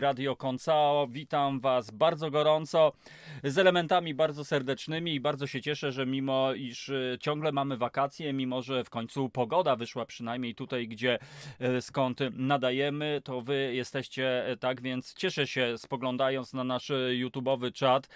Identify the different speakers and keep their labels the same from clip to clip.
Speaker 1: Radio Koncao. Witam Was bardzo gorąco, z elementami bardzo serdecznymi i bardzo się cieszę, że mimo iż e, ciągle mamy wakacje, mimo że w końcu pogoda wyszła przynajmniej tutaj, gdzie e, skąd nadajemy, to Wy jesteście e, tak, więc cieszę się spoglądając na nasz YouTube'owy czat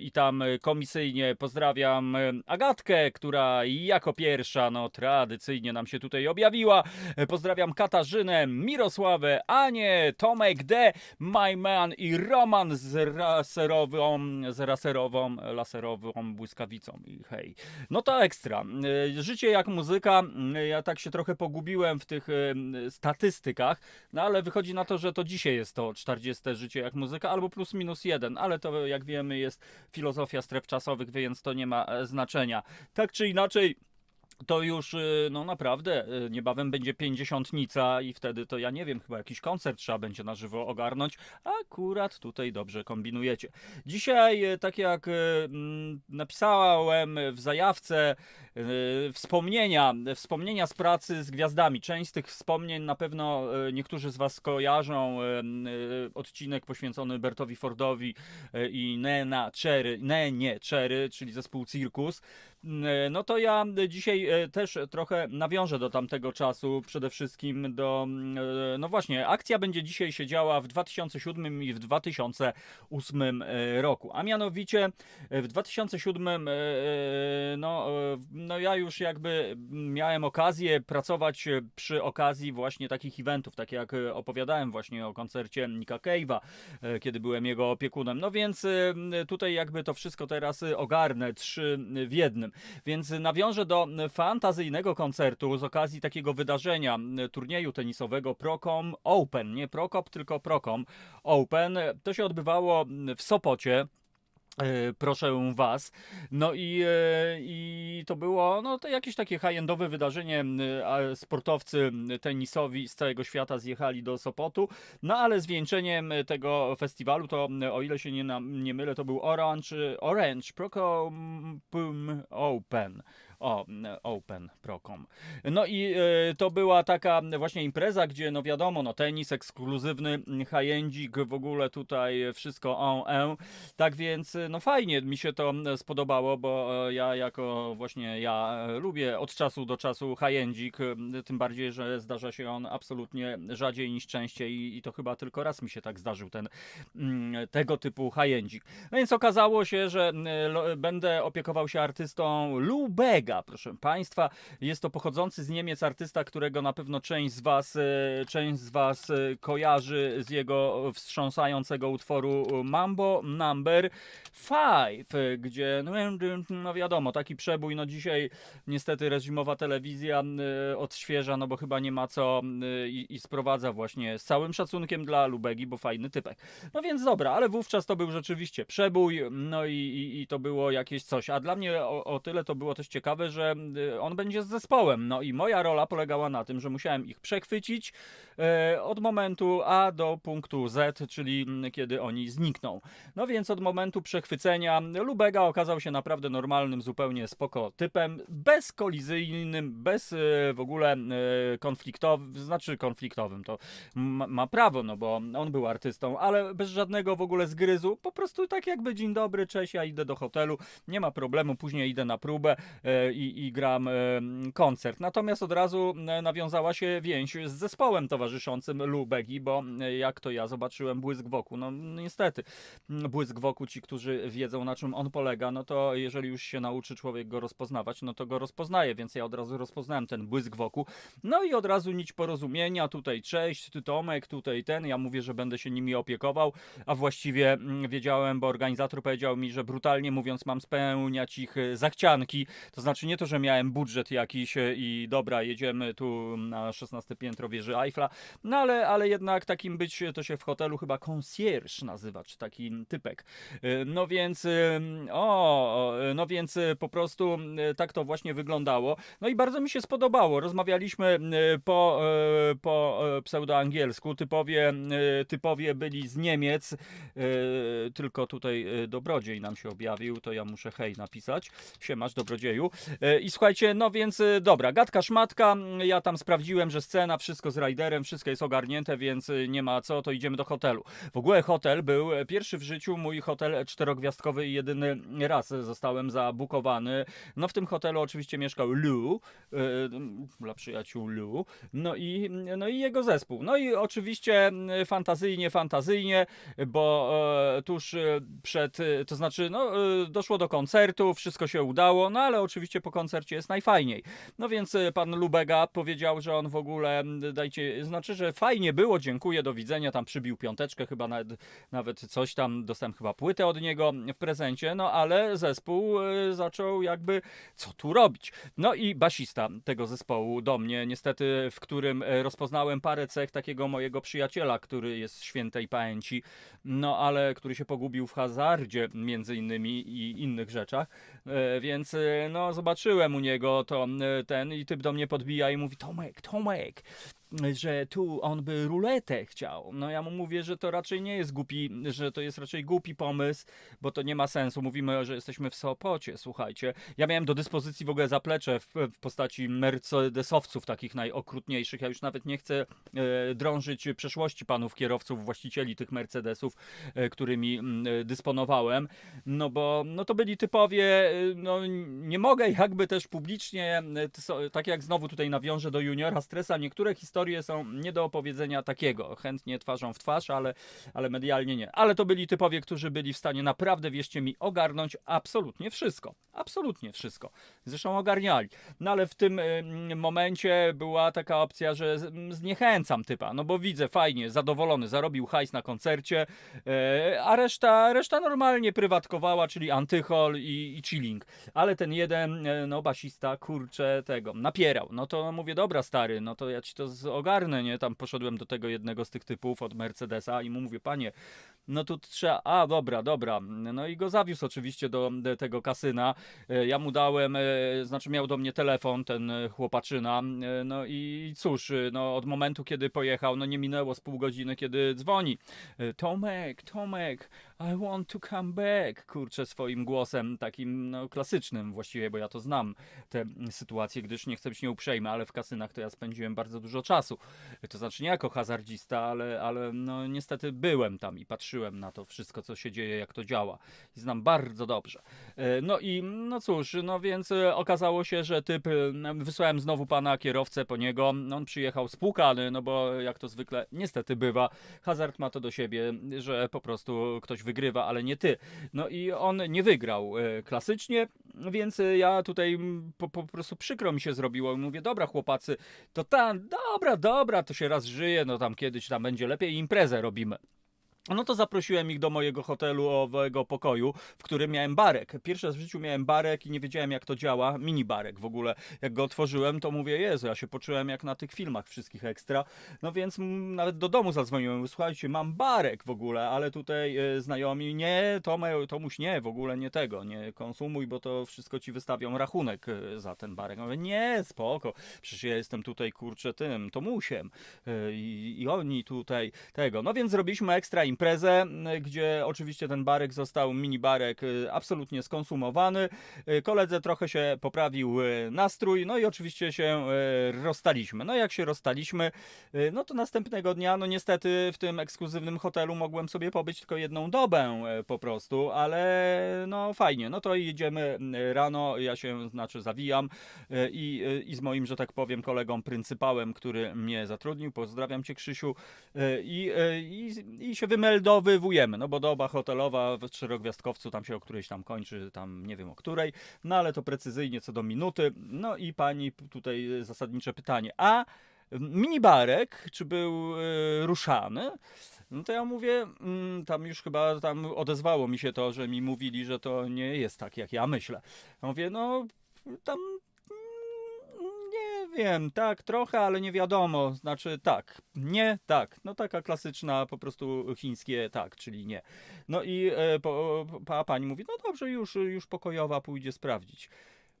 Speaker 1: i tam komisyjnie pozdrawiam Agatkę, która jako pierwsza, no tradycyjnie nam się tutaj objawiła. Pozdrawiam Katarzynę, Mirosławę, Anię, Tomek D, My Man i Roman z raserową, z raserową, laserową błyskawicą. I hej. No to ekstra. E, Życie jak muzyka. E, Ja tak się trochę pogubiłem w tych e, statystykach, no ale wychodzi na to, że to dzisiaj jest to 40 życie jak muzyka, albo plus minus jeden, ale to jak wiemy jest filozofia stref czasowych, więc to nie ma znaczenia. Tak czy inaczej, to już y, no naprawdę y, niebawem będzie pięćdziesiątnica i wtedy to ja nie wiem, chyba jakiś koncert trzeba będzie na żywo ogarnąć. Akurat tutaj dobrze kombinujecie. Dzisiaj, y, tak jak mm, napisałem w zajawce, wspomnienia, wspomnienia z pracy z gwiazdami. Część z tych wspomnień na pewno niektórzy z Was kojarzą. Odcinek poświęcony Bertowi Fordowi i Nena Cherry, ne, nie, Cherry, czyli zespół Circus. E, No to ja dzisiaj e, też trochę nawiążę do tamtego czasu, przede wszystkim do, mm, e, no właśnie, akcja będzie dzisiaj się działa w 2007 i w 2008 e, roku, a mianowicie w 2007, e, e, no, no ja już jakby miałem okazję pracować przy okazji właśnie takich eventów, tak jak opowiadałem właśnie o koncercie Nika Cave'a, kiedy byłem jego opiekunem, no więc tutaj jakby to wszystko teraz ogarnę, trzy w jednym. Więc nawiążę do fantazyjnego koncertu z okazji takiego wydarzenia, turnieju tenisowego Procom Open. Nie Prokop, tylko Procom Open. To się odbywało w Sopocie. E, Proszę Was. No i, e, i to było no, to jakieś takie high-endowe wydarzenie. Sportowcy tenisowi z całego świata zjechali do Sopotu. No ale zwieńczeniem tego festiwalu to, o ile się nie, nie mylę, to był Orange, Orange Procom Open. O, Open Procom. No i e, to była taka właśnie impreza, gdzie no wiadomo, no tenis ekskluzywny, high-endzik, w ogóle tutaj wszystko on, en. Tak więc no fajnie mi się to spodobało, bo e, ja jako właśnie ja e, lubię od czasu do czasu high-endzik, tym bardziej, że zdarza się on absolutnie rzadziej niż częściej i, i to chyba tylko raz mi się tak zdarzył ten mm, tego typu high-endzik. No więc okazało się, że będę opiekował się artystą Lou proszę Państwa. Jest to pochodzący z Niemiec artysta, którego na pewno część z Was, e, część z was e, kojarzy z jego wstrząsającego utworu Mambo Number 5, e, gdzie no, no wiadomo, taki przebój, no dzisiaj niestety reżimowa telewizja e, odświeża, no bo chyba nie ma co e, i, i sprowadza właśnie z całym szacunkiem dla Lubegi, bo fajny typek. No więc dobra, ale wówczas to był rzeczywiście przebój, no i, i, i to było jakieś coś. A dla mnie o, o tyle to było też ciekawe, że y, on będzie z zespołem. No i moja rola polegała na tym, że musiałem ich przechwycić e, od momentu A do punktu Z, czyli kiedy oni znikną. No więc od momentu przechwycenia Lubega okazał się naprawdę normalnym, zupełnie spoko typem, bezkolizyjnym, bez e, w ogóle e, konfliktowym, znaczy konfliktowym, to ma, ma prawo, no bo on był artystą, ale bez żadnego w ogóle zgryzu, po prostu tak jakby dzień dobry, cześć, ja idę do hotelu, nie ma problemu, później idę na próbę i, i gram koncert. Natomiast od razu nawiązała się więź z zespołem towarzyszącym Lubegi, bo jak to ja zobaczyłem błysk wokół, no niestety, m, błysk wokół, ci, którzy wiedzą na czym on polega, no to jeżeli już się nauczy człowiek go rozpoznawać, no to go rozpoznaje, więc ja od razu rozpoznałem ten błysk wokół. No i od razu nić porozumienia, tutaj cześć, ty Tomek, tutaj ten, ja mówię, że będę się nimi opiekował, a właściwie wiedziałem, bo organizator powiedział mi, że brutalnie mówiąc mam spełniać ich e, zachcianki, to znaczy nie to, że miałem budżet jakiś e, i dobra, jedziemy tu na 16 piętro wieży Eiffla, no ale, ale jednak takim być, to się w hotelu chyba concierge nazywa, czy taki typek. E, No więc, e, o, e, no więc e, po prostu e, tak to właśnie wyglądało. No i bardzo mi się spodobało. Rozmawialiśmy e, po, e, po e, pseudoangielsku. Typowie, e, typowie byli z Niemiec, e, tylko tutaj e, dobrodziej nam się objawił, to ja muszę hej napisać. Siemasz, dobrodzieju. E, I słuchajcie, no więc e, dobra, gadka szmatka, ja tam sprawdziłem, że scena, wszystko z Riderem, wszystko jest ogarnięte, więc e, nie ma co, to idziemy do hotelu. W ogóle hotel był pierwszy w życiu mój hotel czterogwiazdkowy i jedyny raz zostałem zabukowany. No w tym hotelu oczywiście mieszkał Lou, e, dla przyjaciół Lou, no i, no i jego zespół. No i oczywiście fantazyjnie, fantazyjnie, bo tuż przed, to znaczy, no doszło do koncertu, wszystko się udało, no ale oczywiście po koncercie jest najfajniej. No więc e, pan Lubega powiedział, że on w ogóle, dajcie, znaczy, że fajnie było, dziękuję, do widzenia, tam przybił piąteczkę, chyba nawet, nawet coś tam, dostałem chyba płytę od niego w prezencie, no ale zespół e, zaczął jakby, co tu robić? No i basista tego zespołu do mnie, niestety, w którym e, rozpoznałem parę cech takiego mojego przyjaciela, który jest świętej pamięci, no ale który się pogubił w hazardzie między innymi i innych rzeczach, więc no zobaczyłem u niego to e, ten i typ do mnie podbija i mówi Tomek, Tomek, że tu on by ruletę chciał. No ja mu mówię, że to raczej nie jest głupi, że to jest raczej głupi pomysł, bo to nie ma sensu. Mówimy, że jesteśmy w Sopocie, słuchajcie. Ja miałem do dyspozycji w ogóle zaplecze w, w postaci mercedesowców takich najokrutniejszych. Ja już nawet nie chcę e, drążyć przeszłości panów kierowców, właścicieli tych Mercedesów, e, którymi e, dysponowałem. No bo no to byli typowie, e, no nie mogę jakby też publicznie, e, tak jak znowu tutaj nawiążę do juniora stresa, niektóre historie są nie do opowiedzenia takiego. Chętnie twarzą w twarz, ale, ale medialnie nie. Ale to byli typowie, którzy byli w stanie naprawdę, wierzcie mi, ogarnąć absolutnie wszystko. Absolutnie wszystko. Zresztą ogarniali. No ale w tym y, momencie była taka opcja, że zniechęcam typa, no bo widzę, fajnie, zadowolony, zarobił hajs na koncercie, e, a reszta, reszta normalnie prywatkowała, czyli antychol i, i chilling. Ale ten jeden, e, no basista, kurczę, tego, napierał. No to mówię, dobra stary, no to ja ci to ogarnę, nie? Tam poszedłem do tego jednego z tych typów od Mercedesa i mu mówię, panie, no tu trzeba, a dobra, dobra. No i go zawiózł oczywiście do, do tego kasyna. E, Ja mu dałem, e, znaczy miał do mnie telefon, ten e, chłopaczyna, no i cóż, no od momentu, kiedy pojechał, no nie minęło z pół godziny, kiedy dzwoni. Tomek, Tomek, I want to come back, kurczę, swoim głosem takim, no klasycznym właściwie, bo ja to znam, te sytuacje, gdyż nie chcę być nieuprzejmy, ale w kasynach to ja spędziłem bardzo dużo czasu. To znaczy nie jako hazardzista, ale, ale no niestety byłem tam i patrzyłem na to wszystko, co się dzieje, jak to działa. I znam bardzo dobrze. E, No i no cóż, no więc e, okazało się, że typ, e, wysłałem znowu pana kierowcę po niego, on przyjechał spłukany, no bo jak to zwykle niestety bywa, hazard ma to do siebie, że po prostu ktoś wygrywa, ale nie ty. No i on nie wygrał e, klasycznie, więc e, ja tutaj po, po prostu przykro mi się zrobiło i mówię, dobra chłopacy, to tam, dobra, dobra, to się raz żyje, no tam kiedyś tam będzie lepiej, imprezę robimy. No to zaprosiłem ich do mojego hotelu, owego pokoju, w którym miałem barek. Pierwszy raz w życiu miałem barek i nie wiedziałem jak to działa, mini barek w ogóle. Jak go otworzyłem, to mówię, Jezu, ja się poczułem jak na tych filmach wszystkich ekstra. No więc nawet do domu zadzwoniłem, słuchajcie, mam barek w ogóle, ale tutaj e, znajomi, nie, Tomuś nie, w ogóle nie tego, nie konsumuj, bo to wszystko ci wystawią rachunek e, za ten barek. Mówię, nie, spoko, przecież ja jestem tutaj, kurczę, tym, Tomusiem e, i, i oni tutaj tego. No więc zrobiliśmy ekstra imprezę, gdzie oczywiście ten barek został, mini barek, e, absolutnie skonsumowany. E, Koledze trochę się poprawił e, nastrój, no i oczywiście się rozstaliśmy. No jak się rozstaliśmy, no to następnego dnia, no niestety w tym ekskluzywnym hotelu mogłem sobie pobyć tylko jedną dobę po prostu, ale no fajnie, no to jedziemy rano, ja się znaczy zawijam i, i z moim, że tak powiem, kolegą pryncypałem, który mnie zatrudnił, pozdrawiam cię Krzysiu, i, i, i się wymeldowywujemy, no bo doba hotelowa w czterogwiazdkowcu tam się o którejś tam kończy, tam nie wiem o której, no ale to precyzyjnie co do minuty. No i pani tutaj zasadnicze pytanie, a minibarek, czy był e, ruszany? No to ja mówię, mm, tam już chyba tam odezwało mi się to, że mi mówili, że to nie jest tak, jak ja myślę. Ja mówię, no tam wiem, tak, trochę, ale nie wiadomo. Znaczy tak, nie, tak. No taka klasyczna po prostu chińskie tak, czyli nie. No i e, po, po, a pani mówi, no dobrze, już, już pokojowa pójdzie sprawdzić.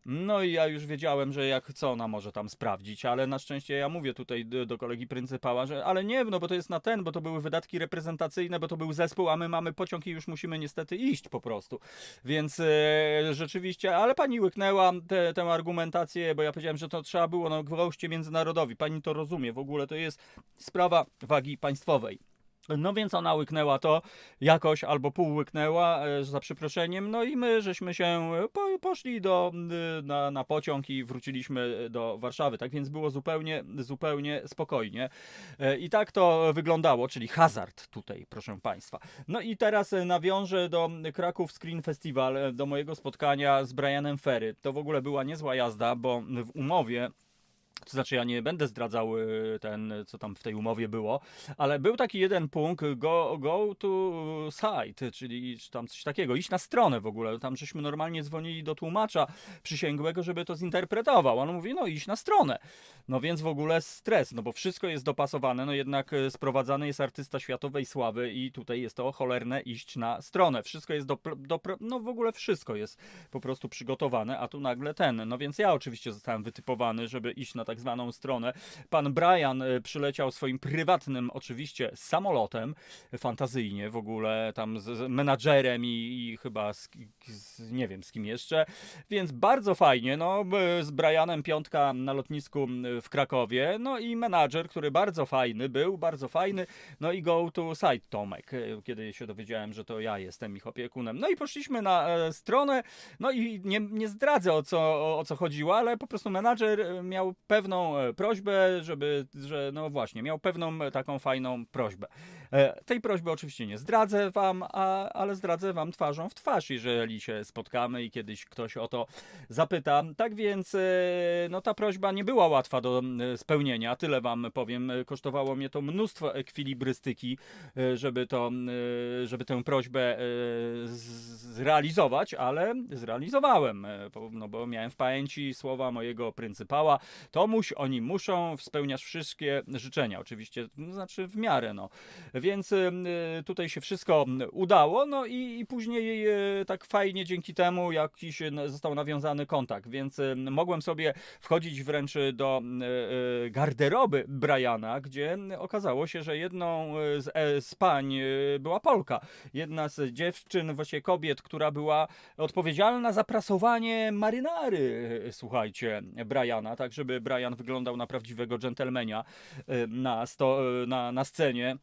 Speaker 1: No i ja już wiedziałem, że jak co ona może tam sprawdzić, ale na szczęście ja mówię tutaj do, do kolegi pryncypała, że ale nie, no bo to jest na ten, bo to były wydatki reprezentacyjne, bo to był zespół, a my mamy pociąg i już musimy niestety iść po prostu. Więc e, rzeczywiście, ale pani łyknęła tę tę argumentację, bo ja powiedziałem, że to trzeba było na gwałcie międzynarodowi. Pani to rozumie, w ogóle to jest sprawa wagi państwowej. No więc ona łyknęła to jakoś albo pół łyknęła e, za przeproszeniem, no i my żeśmy się e, po, poszli do, y, na, na pociąg i wróciliśmy do Warszawy. Tak więc było zupełnie, zupełnie spokojnie. E, I tak to wyglądało, czyli hazard tutaj, proszę Państwa. No i teraz e, nawiążę do Kraków Screen Festival, e, do mojego spotkania z Brianem Ferry. To w ogóle była niezła jazda, bo w umowie to znaczy, ja nie będę zdradzał y, ten, co tam w tej umowie było, ale był taki jeden punkt, go, go to site, czyli czy tam coś takiego, iść na stronę w ogóle. Tam żeśmy normalnie dzwonili do tłumacza przysięgłego, żeby to zinterpretował. On mówi, no iść na stronę. No więc w ogóle stres, no bo wszystko jest dopasowane, no jednak y, sprowadzany jest artysta światowej sławy i tutaj jest to cholerne iść na stronę. Wszystko jest do, do no w ogóle wszystko jest po prostu przygotowane, a tu nagle ten. No więc ja oczywiście zostałem wytypowany, żeby iść na tak zwaną stronę. Pan Brian y, przyleciał swoim prywatnym oczywiście samolotem, fantazyjnie w ogóle, tam z, z menadżerem i, i chyba z, z, nie wiem z kim jeszcze, więc bardzo fajnie, no z Brianem piątka na lotnisku y, w Krakowie, no i menadżer, który bardzo fajny był, bardzo fajny, no i go to site Tomek, y, kiedy się dowiedziałem, że to ja jestem ich opiekunem. No i poszliśmy na e, stronę, no i nie, nie zdradzę o co, o, o co chodziło, ale po prostu menadżer miał pewną e, prośbę, żeby, że no właśnie, miał pewną e, taką fajną prośbę. E, Tej prośby oczywiście nie zdradzę wam, a, ale zdradzę wam twarzą w twarz, jeżeli się spotkamy i kiedyś ktoś o to zapyta. Tak więc, e, no ta prośba nie była łatwa do spełnienia, tyle wam powiem. Kosztowało mnie to mnóstwo ekwilibrystyki, e, żeby to, żeby tę prośbę zrealizować, ale zrealizowałem, no bo miałem w pamięci słowa mojego pryncypała, Tomuś, oni muszą spełniać wszystkie życzenia, oczywiście, no, znaczy w miarę, no. Więc e, tutaj się wszystko udało, no i, i później e, tak fajnie dzięki temu jakiś został nawiązany kontakt, więc e, mogłem sobie wchodzić wręcz do garderoby Briana, gdzie okazało się, że jedną z, e, z pań była Polka. Jedna z dziewczyn, właściwie kobiet, która była odpowiedzialna za prasowanie marynary, słuchajcie, Briana, tak żeby Brian wyglądał na prawdziwego dżentelmenia na, sto, na, na scenie.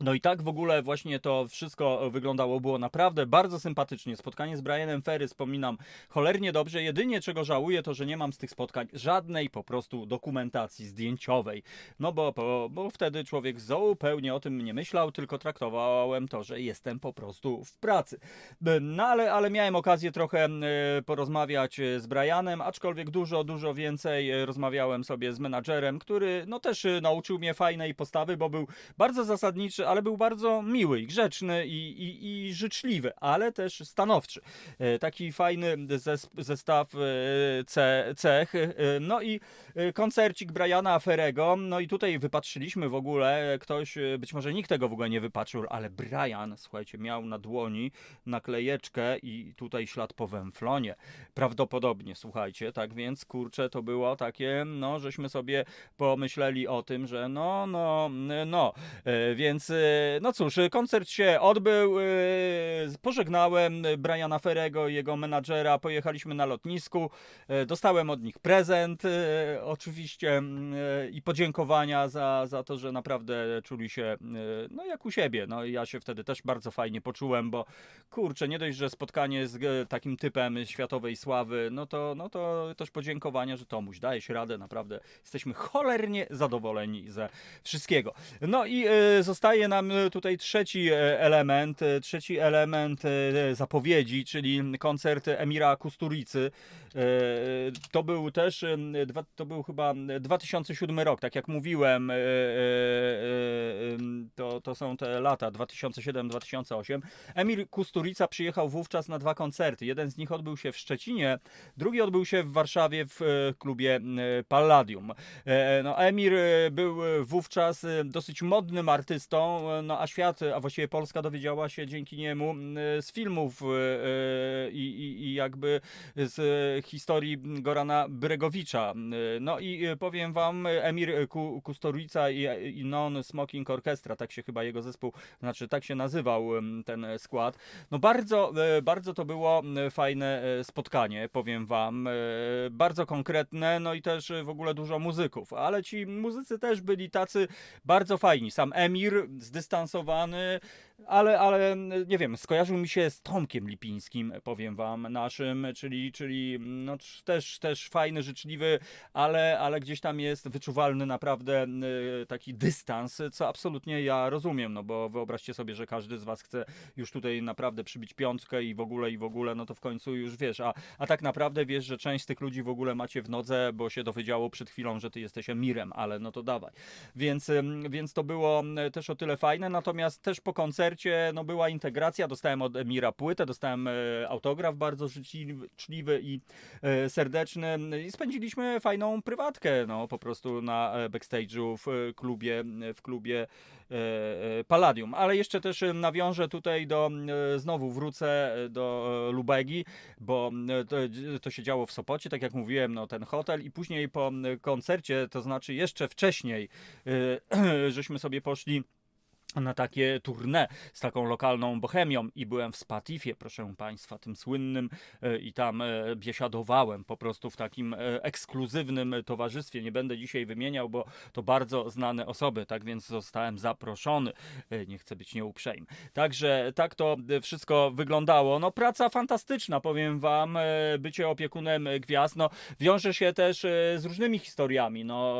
Speaker 1: No i tak w ogóle właśnie to wszystko wyglądało, było naprawdę bardzo sympatycznie. Spotkanie z Brianem Ferry wspominam cholernie dobrze. Jedynie czego żałuję to, że nie mam z tych spotkań żadnej po prostu dokumentacji zdjęciowej. No bo, bo, bo wtedy człowiek zupełnie o tym nie myślał, tylko traktowałem to, że jestem po prostu w pracy. No ale, ale miałem okazję trochę e, porozmawiać e, z Brianem, aczkolwiek dużo, dużo więcej e, rozmawiałem sobie z menadżerem, który no też e, nauczył mnie fajnej postawy, bo był bardzo zasadniczy, ale był bardzo miły i grzeczny i, i, i życzliwy, ale też stanowczy. E, Taki fajny zes, zestaw e, ce, cech. E, No i koncercik Briana Ferego. No i tutaj wypatrzyliśmy w ogóle, ktoś, być może nikt tego w ogóle nie wypatrzył, ale Brian, słuchajcie, miał na dłoni naklejeczkę i tutaj ślad po węflonie. Prawdopodobnie, słuchajcie, tak więc kurczę, to było takie, no, żeśmy sobie pomyśleli o tym, że no, no, no, więc no cóż, koncert się odbył, e, pożegnałem Briana Ferego i jego menadżera, pojechaliśmy na lotnisku, dostałem od nich prezent, oczywiście, mm, i podziękowania za, za to, że naprawdę czuli się, no jak u siebie, no ja się wtedy też bardzo fajnie poczułem, bo kurczę, nie dość, że spotkanie z takim typem światowej sławy, no to, no to też podziękowania, że Tomuś, dajesz radę, naprawdę jesteśmy cholernie zadowoleni ze wszystkiego. No i e, zostaje nam e, tutaj trzeci e, element, e, trzeci element zapowiedzi, czyli koncert Emira Kusturicy. To był też, to był chyba 2007 rok, tak jak mówiłem, em, to, to są te lata 2007-2008. Emir Kusturica przyjechał wówczas na dwa koncerty. Jeden z nich odbył się w Szczecinie, drugi odbył się w Warszawie w klubie Palladium. No, Emir był wówczas dosyć modnym artystą, e, no a świat, a właściwie Polska dowiedziała się dzięki niemu e, z filmów e, i, i, i jakby z historii Gorana Bregowicza. No i powiem wam, Emir Ku- Kusturica i, i Non Smoking Orchestra, tak się chyba jego zespół, znaczy tak się nazywał ten skład. No bardzo, bardzo to było fajne spotkanie, powiem wam. Bardzo konkretne, no i też w ogóle dużo muzyków, ale ci muzycy też byli tacy bardzo fajni. Sam Emir zdystansowany, ale, ale nie wiem, skojarzył mi się z Tomkiem Lipińskim, powiem wam, naszym, czyli, czyli no, też, też fajny, życzliwy, ale, ale gdzieś tam jest wyczuwalny naprawdę y, taki dystans, co absolutnie ja rozumiem, no bo wyobraźcie sobie, że każdy z was chce już tutaj naprawdę przybić piątkę i w ogóle, i w ogóle, no to w końcu już wiesz, a, a tak naprawdę wiesz, że część z tych ludzi w ogóle macie w nodze, bo się dowiedziało przed chwilą, że ty jesteś Emirem, ale no to dawaj. Więc, ym, więc to było też o tyle fajne, natomiast też po koncercie no była integracja, dostałem od Emira płytę, dostałem e, autograf bardzo życzliwy i e, serdeczny. I spędziliśmy fajną prywatkę, no po prostu na e, backstage'u w klubie, w klubie Palladium. Ale jeszcze też nawiążę tutaj do, znowu wrócę do Lubegi, bo to, to się działo w Sopocie, tak jak mówiłem, no ten hotel. I później po koncercie, to znaczy jeszcze wcześniej, żeśmy sobie poszli na takie tournée z taką lokalną bohemią i byłem w Spatifie, proszę Państwa, tym słynnym e, i tam e, biesiadowałem po prostu w takim e, ekskluzywnym towarzystwie. Nie będę dzisiaj wymieniał, bo to bardzo znane osoby, tak więc zostałem zaproszony. Nie chcę być nieuprzejmy. Także tak to wszystko wyglądało. No praca fantastyczna, powiem Wam. Bycie opiekunem gwiazd, no wiąże się też z różnymi historiami. No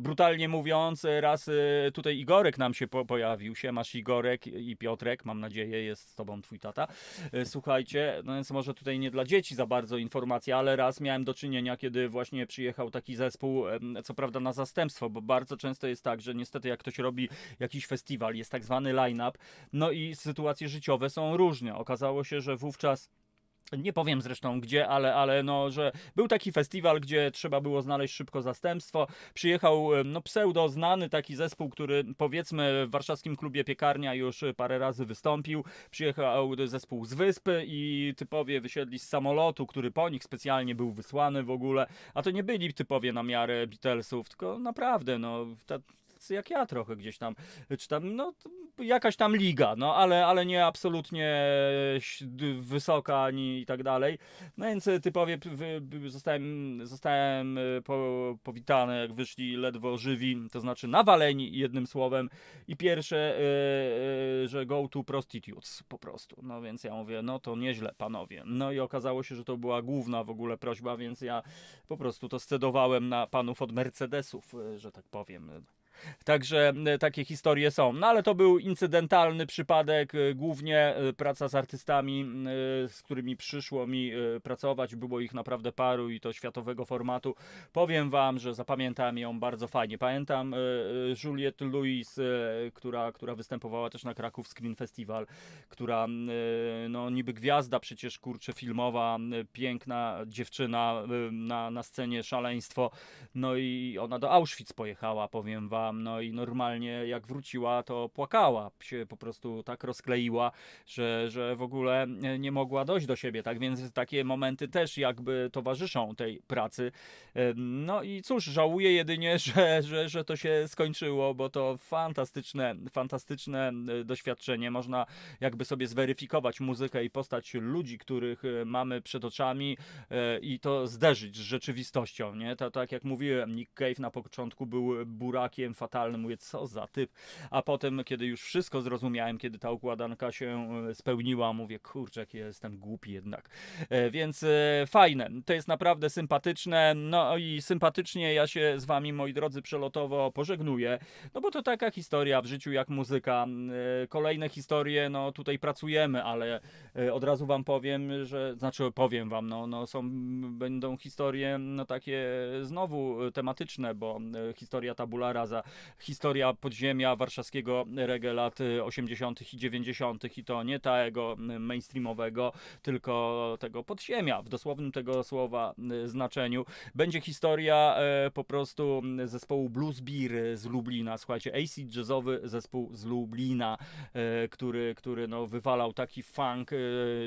Speaker 1: brutalnie mówiąc, raz tutaj Igorek nam się po pojawił. się masz Igorek i Piotrek, mam nadzieję, jest z tobą twój tata. E, Słuchajcie, no więc może tutaj nie dla dzieci za bardzo informacja, ale raz miałem do czynienia, kiedy właśnie przyjechał taki zespół, co prawda na zastępstwo, bo bardzo często jest tak, że niestety jak ktoś robi jakiś festiwal, jest tak zwany line-up, no i sytuacje życiowe są różne. Okazało się, że wówczas nie powiem zresztą gdzie, ale, ale no, że był taki festiwal, gdzie trzeba było znaleźć szybko zastępstwo. Przyjechał em, no, pseudo znany taki zespół, który powiedzmy w warszawskim klubie Piekarnia już parę razy wystąpił. Przyjechał zespół z wyspy i typowie wysiedli z samolotu, który po nich specjalnie był wysłany w ogóle. A to nie byli typowie na miarę Beatlesów, tylko naprawdę, no, ta, tacy jak ja trochę gdzieś tam, czy tam, no, jakaś tam liga, no, ale, ale nie absolutnie d- wysoka ani i tak dalej. No więc e, typowie zostałem, zostałem e, po, powitany, jak wyszli ledwo żywi, to znaczy nawaleni jednym słowem i pierwsze, e, e, że go to prostitutes po prostu. No więc ja mówię, no to nieźle panowie. No i okazało się, że to była główna w ogóle prośba, więc ja po prostu to scedowałem na panów od Mercedesów, e, że tak powiem. Także e, takie historie są. No ale to był incydentalny przypadek, e, głównie e, praca z artystami, z którymi przyszło mi pracować. Było ich naprawdę paru i to światowego formatu. Powiem wam, że zapamiętałem ją bardzo fajnie. Pamiętam Juliette Louis, która, która występowała też na Kraków Screen Festival, która no niby gwiazda przecież kurczę filmowa, piękna dziewczyna na, na scenie szaleństwo. No i ona do Auschwitz pojechała, powiem wam. No i normalnie jak wróciła, to płakała. Się po prostu tak rozkleiła, że, że w ogóle nie- mogła dojść do siebie. Tak więc takie momenty też jakby towarzyszą tej pracy. No i cóż, żałuję jedynie, że, że, że to się skończyło, bo to fantastyczne, fantastyczne e, doświadczenie. Można jakby sobie zweryfikować muzykę i postać ludzi, których e, mamy przed oczami e, i to zderzyć z rzeczywistością, nie? To tak jak mówiłem, Nick Cave na początku był burakiem fatalnym, mówię, co za typ, a potem, kiedy już wszystko zrozumiałem, kiedy ta układanka się e, spełniła, mówię, kurczę, jak ja jestem głupi jednak. E, Więc e, fajne, to jest naprawdę sympatyczne, no i sympatycznie ja się z wami, moi drodzy, przelotowo pożegnuję, no bo to taka historia w życiu jak muzyka. Kolejne historie, no tutaj pracujemy, ale od razu wam powiem, że, znaczy powiem wam, no, no są, będą historie, no takie znowu tematyczne, bo historia tabula rasa historia podziemia warszawskiego reggae lat y, 80. i 90. i to nie tego y, mainstreamowego, tylko tego podziemia w dosłownym tego słowa y, znaczeniu. Będzie historia po prostu zespołu Blues Beer z Lublina. Słuchajcie, AC jazzowy zespół z Lublina, który, który no, wywalał taki funk,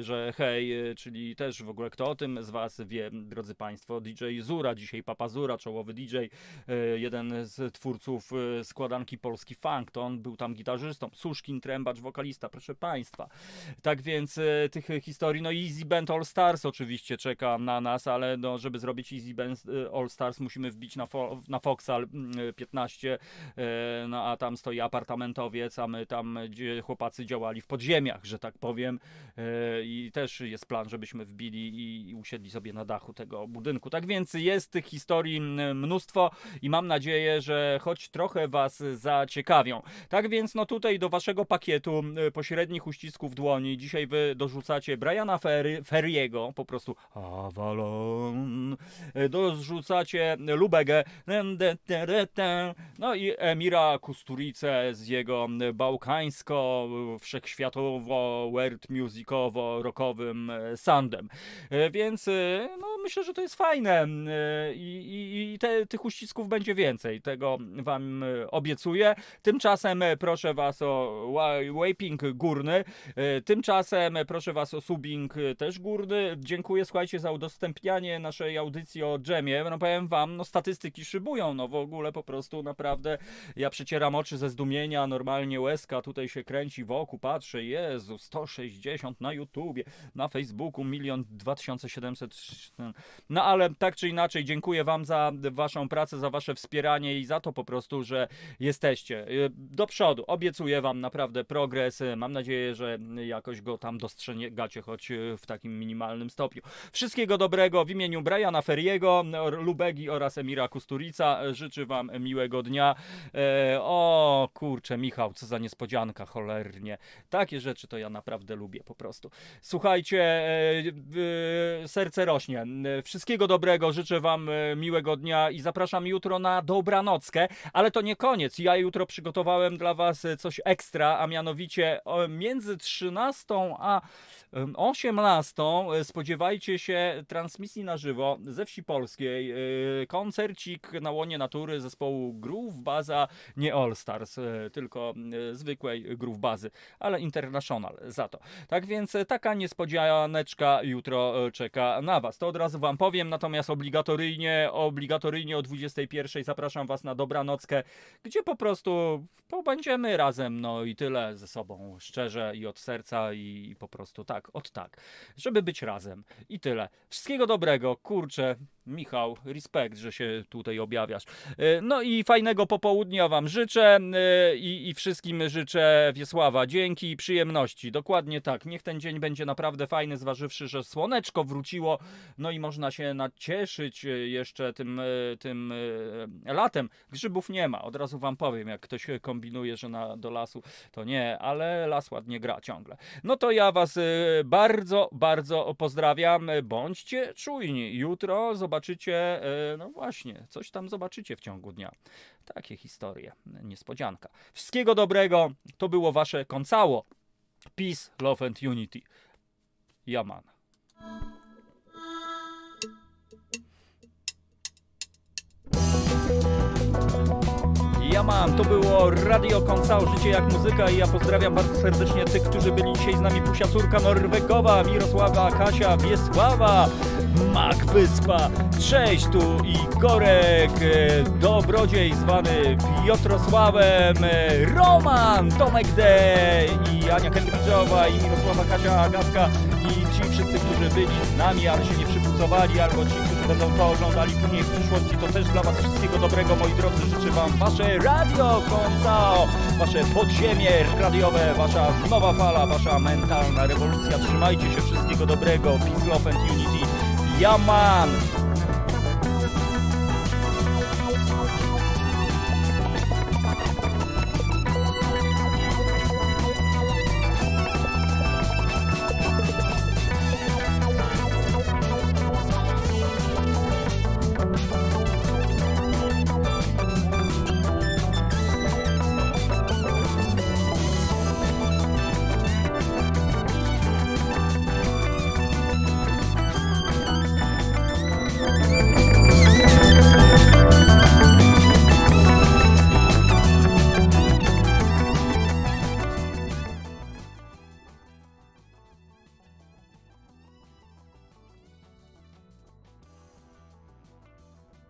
Speaker 1: że hej, czyli też w ogóle kto o tym z Was wie, drodzy Państwo, DJ Zura, dzisiaj Papa Zura, czołowy DJ, jeden z twórców składanki Polski Funk, to on był tam gitarzystą, Suszkin, trębacz, wokalista, proszę Państwa. Tak więc e, tych historii, no i Easy Band All Stars oczywiście czeka na nas, ale no, żeby zrobić Easy Band e, All Stars musimy wbić na, fo na Foxal mm, 15, e, no a tam stoi apartamentowiec, a my tam, gdzie chłopacy działali w podziemiach, że tak powiem e, i też jest plan, żebyśmy wbili i, usiedli sobie na dachu tego budynku. Tak więc jest tych historii mnóstwo i mam nadzieję, że choć trochę Was zaciekawią. Tak więc no tutaj do Waszego pakietu e, pośrednich uścisków dłoni dzisiaj Wy dorzucacie Briana Ferry, po prostu Avalon, E, dorzucacie Lubegę, no i Emira Kusturice z jego bałkańsko, wszechświatowo, world musicowo, rockowym soundem. E, Więc no, myślę, że to jest fajne e, i, i, te, tych uścisków będzie więcej, tego wam e, obiecuję. Tymczasem e, proszę was o wa- waping górny, e, tymczasem proszę was o subbing też górny. Dziękuję, słuchajcie, za udostępnianie naszej audycji o dżemie. No powiem wam, no statystyki szybują, no w ogóle po prostu naprawdę ja przecieram oczy ze zdumienia, normalnie łezka tutaj się kręci wokół, patrzę, Jezu, 160 na YouTubie, na Facebooku, milion 2700, no ale tak czy inaczej, dziękuję wam za waszą pracę, za wasze wspieranie i za to po prostu, że jesteście Y, do przodu. Obiecuję wam naprawdę progres, mam nadzieję, że jakoś go tam dostrzegacie, choć y, w takim minimalnym stopniu. Wszystkiego dobrego w imieniu Briana Ferriego, or- Lubegi oraz Emira Kusturica. Życzę wam miłego dnia. E, o kurczę, Michał, co za niespodzianka, cholernie. Takie rzeczy to ja naprawdę lubię po prostu. Słuchajcie, e, serce rośnie. E, Wszystkiego dobrego, życzę wam e, miłego dnia i zapraszam jutro na dobranockę, ale to nie koniec. Ja jutro przygotowałem dla was e, coś ekstra, a mianowicie między 13 a 18 e, spodziewajcie się transmisji na żywo ze wsi polskiej. e, Koncercik na łonie natury zespołu Groove Baza, nie All Stars, e, tylko zwykłej Groove Bazy, ale International za to. Tak więc taka niespodzianeczka jutro czeka na was. To od razu wam powiem, natomiast obligatoryjnie, obligatoryjnie o 21 zapraszam was na dobranockę, gdzie po prostu pobędziemy razem, no i tyle ze sobą, szczerze i od serca i po prostu tak, od tak, żeby być razem. I tyle. Wszystkiego dobrego, kurczę, Michał, respekt, że się tutaj objawiasz. E, No i fajnego popołudnia wam życzę e, i, i wszystkim życzę Wiesława dzięki i przyjemności. Dokładnie tak. Niech ten dzień będzie naprawdę fajny, zważywszy, że słoneczko wróciło, no i można się nacieszyć e, jeszcze tym, tym latem. Grzybów nie ma, od razu wam powiem, jak ktoś kombinuje, że na, do lasu, to nie, ale las ładnie gra ciągle. No to ja was bardzo, bardzo pozdrawiam. Bądźcie czujni. Jutro zobaczycie, e, no właśnie, coś tam zobaczycie w ciągu dnia. Takie historie, niespodzianka. Wszystkiego dobrego. To było wasze koncało. Peace, love and unity. Jaman. Mam, to było Radio Koncao, życie jak muzyka i ja pozdrawiam bardzo serdecznie tych, którzy byli dzisiaj z nami. Pusia Córka Norwegowa, Mirosława, Kasia, Wiesława, Mak Wyspa, cześć tu Igorek, e, Dobrodziej zwany Piotrosławem, e, Roman, Tomek D i Ania Kędrydżowa i Mirosława, Kasia, Agatka i ci wszyscy, którzy byli z nami, ale się nie przypłucowali, albo ci, którzy będą to oglądali później w przyszłości, to też dla Was wszystkiego dobrego, moi drodzy. Życzę Wam Wasze Radio Koncao, Wasze podziemie radiowe, Wasza nowa fala, Wasza mentalna rewolucja. Trzymajcie się, wszystkiego dobrego. Peace, love and unity. Yaman!